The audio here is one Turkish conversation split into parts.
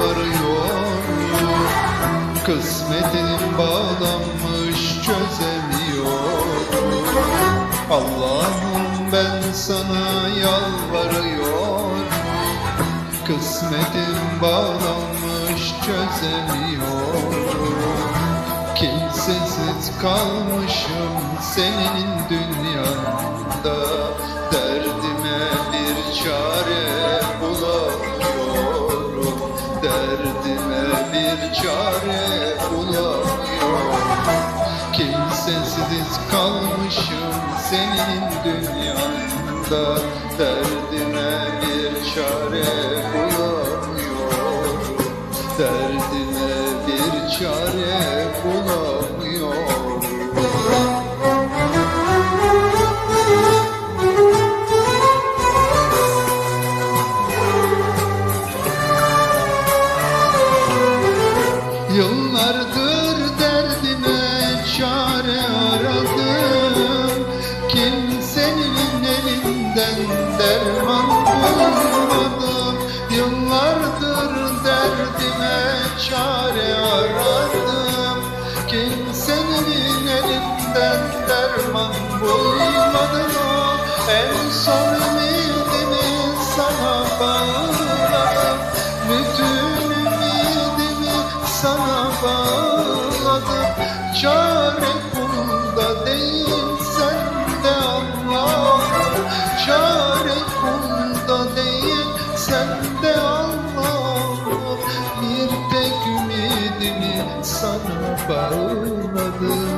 varıyor. Kısmetim bağlanmış çözemiyorum Allah'ım ben sana yalvarıyorum Kısmetim bağlanmış çözemiyorum Kimsesiz kalmışım senin dünyanda. Bir çare bulamıyorum. Kimsesiz kalmışım senin dünyanda? Derdime bir çare bulamıyorum Yıllardır derdime çare aradım. Kimsenin elinden derman bulmadım. Yıllardır derdime çare aradım. Kimsenin elinden derman bulmadım. En son ümidimi sana bağladım Allah'ım Bir tek ümidimi sana bağladım.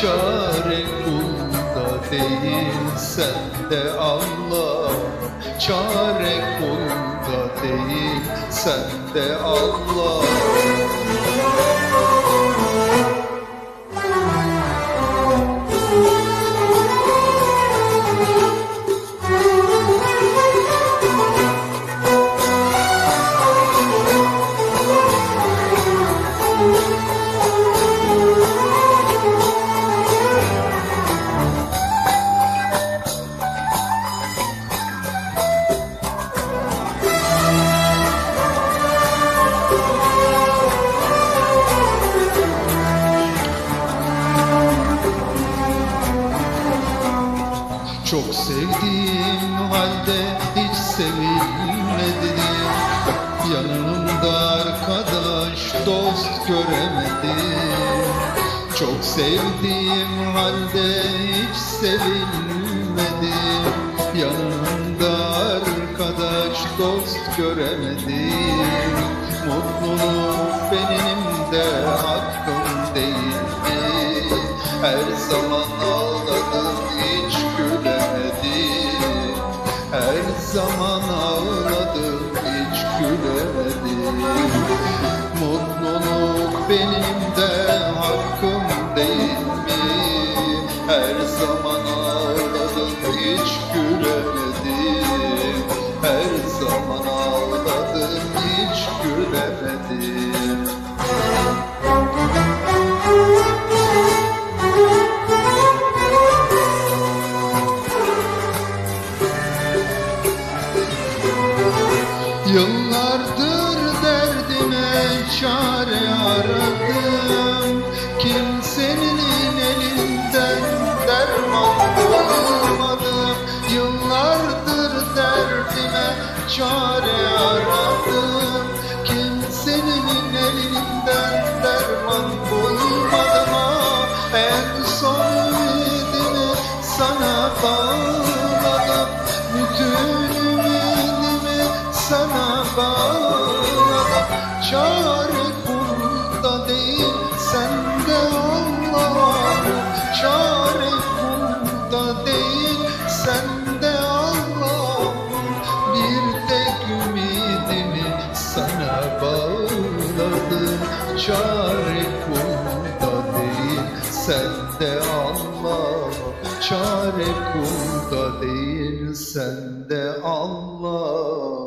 Çare kulda değil sende Allah'ım Çare kulda değil sende Allah'ım Çok sevdiğim halde hiç sevilmedim Yanımda arkadaş dost göremedim Çok sevdiğim halde hiç sevilmedim Yanımda arkadaş dost göremedim Mutluluk benim de hakkım değil. Mi? Her zaman ağladım benim de hakkım değil mi? Her zaman ağladım hiç gülemedim Her zaman bağladım. Bütün ümidimi sana bağladım. Çare Çare kulda değil sende Allah.